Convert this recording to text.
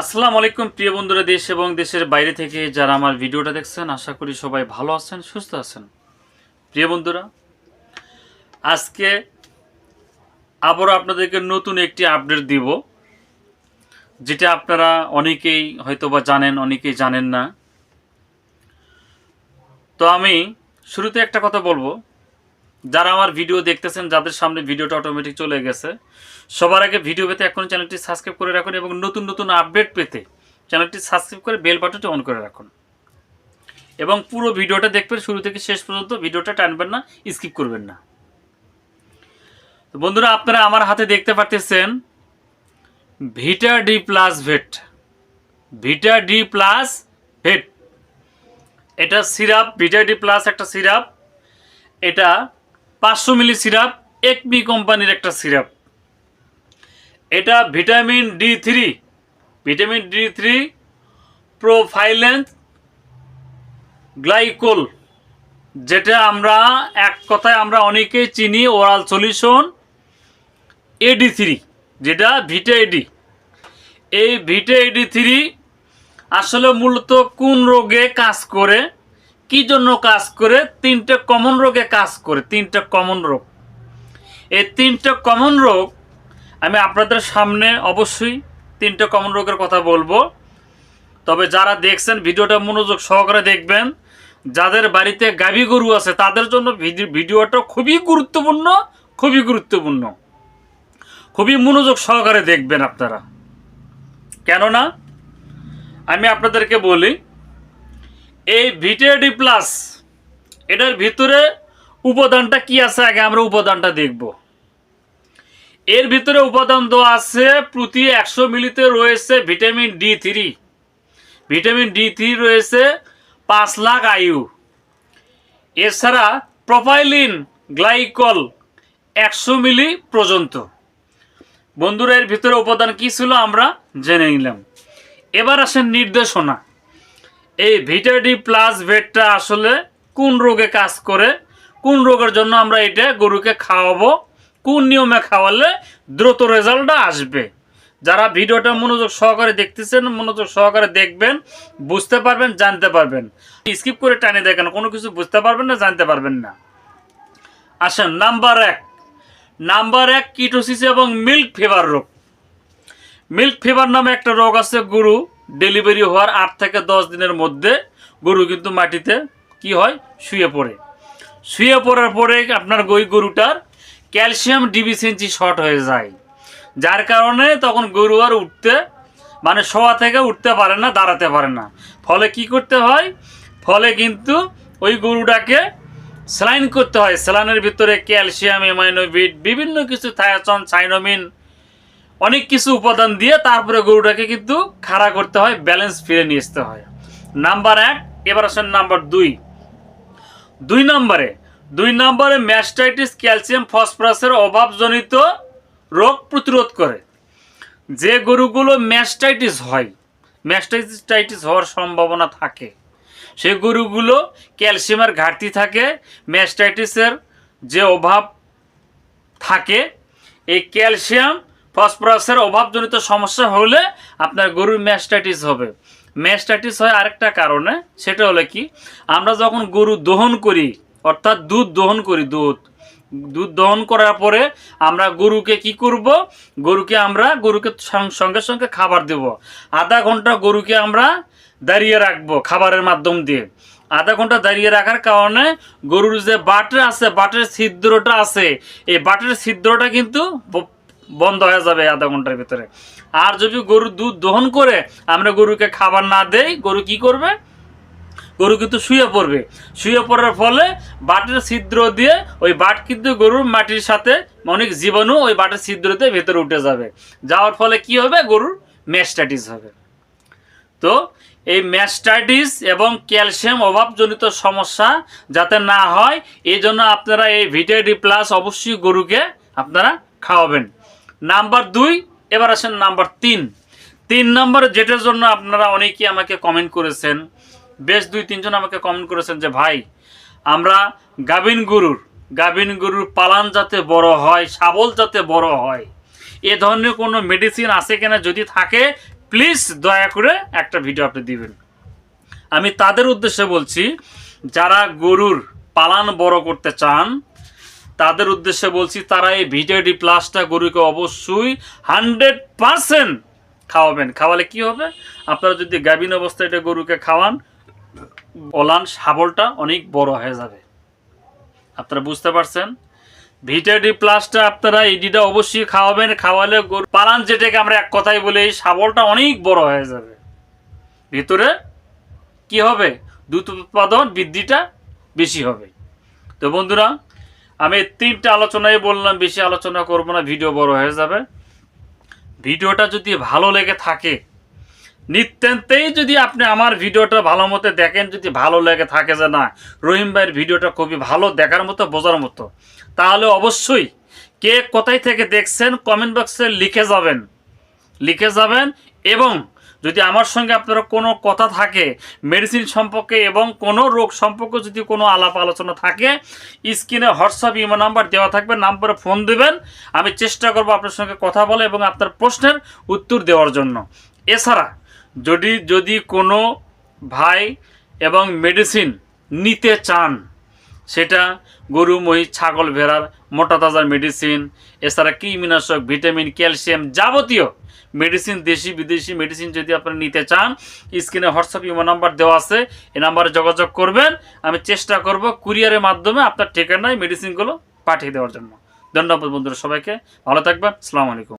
আসসালামু আলাইকুম, প্রিয় বন্ধুরা দেশ এবং দেশের বাইরে থেকে যারা আমার ভিডিওটা দেখছেন, আশা করি সবাই ভালো আছেন, সুস্থ আছেন। প্রিয় বন্ধুরা, আজকে আবারও আপনাদেরকে নতুন একটি আপডেট দিব, যেটা আপনারা অনেকেই হয়তো বা জানেন, অনেকেই জানেন না। তো আমি শুরুতে একটা কথা বলব যারা আমার ভিডিও দেখতেছেন, যাদের সামনে ভিডিওটা অটোমেটিক চলে গেছে, সবার আগে ভিডিও পেতে এখন চ্যানেলটি সাবস্ক্রাইব করে রাখুন এবং নতুন নতুন আপডেট পেতে চ্যানেলটি সাবস্ক্রাইব করে বেল বাটনটি অন করে রাখুন। এবং পুরো ভিডিওটা দেখবেন, শুরু থেকে শেষ পর্যন্ত ভিডিওটা টানবেন না স্কিপ করবেন না। তো বন্ধুরা, আপনারা আমার হাতে দেখতে পারতেছেন Vita D plus vet Vita D plus vet এটা সিরাপ ভিটা ডি প্লাস একটা সিরাপ এটা পাঁচশো মিলি সিরাপ একবি কোম্পানির একটা সিরাপ। এটা vitamin D three. Vitamin D three propylene glycol, যেটা আমরা, এক কথায় আমরা অনেকেই চিনি, ওরাল সলিউশন, এডি থ্রি, যেটা ভিটা এডি। এই ভিটা এডি থ্রি আসলে মূলত কোন রোগে কাজ করে? কি জন্য কাজ করে? তিনটে কমন রোগে কাজ করে, তিনটে কমন রোগ। এই তিনটে কমন রোগ, আমি আপনাদের সামনে অবশ্যই তিনটে কমন রোগের কথা বলব। তবে যারা দেখছেন, ভিডিওটা মনোযোগ সহকারে দেখবেন। যাদের বাড়িতে গাভী গরু আছে, তাদের জন্য ভিডি- ভিডিওটা খুবই গুরুত্বপূর্ণ খুবই গুরুত্বপূর্ণ। খুবই মনোযোগ সহকারে দেখবেন আপনারা। কেননা, আমি আপনাদেরকে বলি এই ভিটেডি প্লাস, এটার ভিতরে উপাদানটা কি আছে? আগে আমরা উপাদানটা দেখব। এর ভিতরে উপাদান দেওয়া আছে, প্রতি একশো মিলিতে রয়েছে vitamin D three. Vitamin D three রয়েছে পাঁচ লাখ আয়ু। এছাড়া প্রোফাইলিন, গ্লাইকল একশো মিলি পর্যন্ত। বন্ধুরা, এর ভিতরে উপাদান কি ছিল আমরা জেনে নিলাম। এবার আসেন নির্দেশনা। এই ভিটাডি প্লাস ভেটটা আসলে কোন রোগে কাজ করে? কোন রোগের জন্য আমরা এটা গরুকে খাওয়াবো? কোন নিয়মে খাওয়ালে দ্রুত রেজাল্টটা আসবে? যারা ভিডিওটা মনোযোগ সহকারে দেখতেছেন, মনোযোগ সহকারে দেখবেন, বুঝতে পারবেন, জানতে পারবেন। স্কিপ করে টানে দেখেন, কোনো কিছু বুঝতে পারবেন না, জানতে পারবেন না। আসেন, নাম্বার এক। নাম্বার এক, কিটোসিস এবং মিল্ক ফিভার রোগ। মিল্ক ফিভার নামে একটা রোগ আছে গরু। ডেলিভারি হওয়ার আট থেকে দশ দিনের মধ্যে গরু কিন্তু মাটিতে কি হয়? শুয়ে পড়ে। শুয়ে পড়ার পরে আপনার ওই গরুটার ক্যালসিয়াম ডিফিসিয়েন্সি শর্ট হয়ে যায়। যার কারণে তখন গরু আর উঠতে মানে শোয়া থেকে উঠতে পারে না, দাঁড়াতে পারে না। ফলে কি করতে হয়? ফলে কিন্তু ওই গরুটাকে স্যালাইন করতে হয়। স্যালাইনের ভিতরে ক্যালসিয়াম এমাইনোভিট বিভিন্ন কিছু থায়াচন, সাইনোমিন অনেক কিছু উপাদান দিয়ে তারপরে গরুটাকে কিন্তু খাড়া করতে হয় ব্যালেন্স ফিরে নিয়ে আসতে হয়। নাম্বার এক, এবার আসেন নাম্বার দুই। দুই নম্বরে দুই নম্বরে ম্যাস্টাইটিস ক্যালসিয়াম ফসফরাসের অভাবজনিত রোগ প্রতিরোধ করে। যে গরুগুলো ম্যাস্টাইটিস হয় ম্যাস্টাইটিস হওয়ার সম্ভাবনা থাকে, সে গরুগুলো ক্যালসিয়ামের ঘাটতি থাকে ম্যাস্টাইটিসের যে অভাব থাকে, এই ক্যালসিয়াম ফসফরাসের অভাবজনিত সমস্যা হলে আপনার গরুর ম্যাস্টাইটিস হবে। ম্যাস্টাইটিস হয় আরেকটা কারণে, সেটা হলো কি? আমরা যখন গরু দহন করি, অর্থাৎ দুধ দহন করি, দুধ দুধ দহন করার পরে আমরা গরুকে কি করব? গরুকে আমরা, গরুকে সঙ্গে সঙ্গে খাবার দেব। আধা ঘণ্টা গরুকে আমরা দাঁড়িয়ে রাখব খাবারের মাধ্যম দিয়ে। আধা ঘণ্টা দাঁড়িয়ে রাখার কারণে গরুর যে বাটের আছে, বাটের ছিদ্রটা আছে, এই বাটের ছিদ্রটা কিন্তু বন্ধ হয়ে যাবে আধা ঘণ্টার ভিতরে। আর যদি গরু দুধ দহন করে, আমরা গরুকে খাবার না দেই, গরু কি করবে? গরু কিন্তু শুয়ে পড়বে। শুয়ে পড়ার ফলে বাটের ছিদ্র দিয়ে ওই বাট কিন্তু গরুর মাটির সাথে অনেক জীবাণু ওই বাটের ছিদ্রতে ভেতরে উঠে যাবে। যাওয়ার ফলে কি হবে? গরুর ম্যাস্টাইটিস হবে। তো এই ম্যাস্টাইটিস এবং ক্যালসিয়াম অভাবজনিত সমস্যা যাতে না হয় এই জন্য আপনারা এই ভিটাডি প্লাস অবশ্যই গরুকে আপনারা খাওয়াবেন। নাম্বার দুই, এবার আসেন নাম্বার তিন। তিন নম্বর যেটার জন্য আপনারা অনেকেই আমাকে কমেন্ট করেছেন, বেশ দুই তিনজন আমাকে কমেন্ট করেছেন যে, ভাই, আমরা গাভিন গরুর গাভিন গরুর পালান যাতে বড় হয় শাবল যাতে বড় হয়, এ ধরনের কোনো মেডিসিন আছে কিনা যদি থাকে প্লিজ দয়া করে একটা ভিডিও আপনি দিবেন। আমি তাদের উদ্দেশ্যে বলছি, যারা গরুর পালান বড় করতে চান তাদের উদ্দেশ্যে বলছি, তারা এই ভিটাডি প্লাসটা গরুকে অবশ্যই হান্ড্রেড পারসেন্ট খাওয়াবেন। খাওয়ালে কি হবে? আপনারা যদি গাভীন অবস্থায় এটা গরুকে খাওয়ান, ওলান শাবলটা অনেক বড় হয়ে যাবে। আপনারা বুঝতে পারছেন? ভিটাডি প্লাসটা আপনারা এডিটা অবশ্যই খাওয়াবেন। খাওয়ালে গরু পালান যেটাকে আমরা এক কথাই বলি, এই শাবলটা অনেক বড় হয়ে যাবে। ভিতরে কি হবে? দুধ উৎপাদন বৃদ্ধিটা বেশি হবে। তো বন্ধুরা আমি তিনটা আলোচনায় বললাম, বেশি আলোচনা করব না, ভিডিও বড় হয়ে যাবে। ভিডিওটা যদি ভালো লেগে থাকে নিত্যান্তেই যদি আপনি আমার ভিডিওটা ভালো মতো দেখেন, যদি ভালো লেগে থাকে যে না, রহিম ভাইয়ের ভিডিওটা খুবই ভালো দেখার মতো, বোঝার মতো, তাহলে অবশ্যই কে কোথায় থেকে দেখছেন কমেন্ট বক্সে লিখে যাবেন। লিখে যাবেন এবং যদি আমার সঙ্গে আপনারা কোনো কথা থাকে মেডিসিন সম্পর্কে এবং কোনো রোগ সম্পর্কে যদি কোনো আলাপ আলোচনা থাকে, স্ক্রিনে হোয়াটসঅ্যাপ, ইমো নাম্বার দেওয়া থাকবে, নাম্বারে ফোন দেবেন। আমি চেষ্টা করব আপনার সঙ্গে কথা বলে এবং আপনার প্রশ্নের উত্তর দেওয়ার জন্য। এছাড়া যদি যদি কোনো ভাই এবং মেডিসিন নিতে চান সেটা গরু, মহিষ, ছাগল, ভেড়ার, মোটা তাজার মেডিসিন এছাড়া কৃমিনাশক ভিটামিন ক্যালসিয়াম যাবতীয় মেডিসিন দেশি, বিদেশি মেডিসিন যদি আপনি নিতে চান স্ক্রিনে হোয়াটসঅ্যাপ ইমো নাম্বার দেওয়া আছে, এই নাম্বারে যোগাযোগ করবেন। আমি চেষ্টা করব কুরিয়ারের মাধ্যমে আপনার ঠিকানায় মেডিসিনগুলো পাঠিয়ে দেওয়ার জন্য। ধন্যবাদ বন্ধুরা সবাইকে। ভালো থাকবেন। আলাইকুম।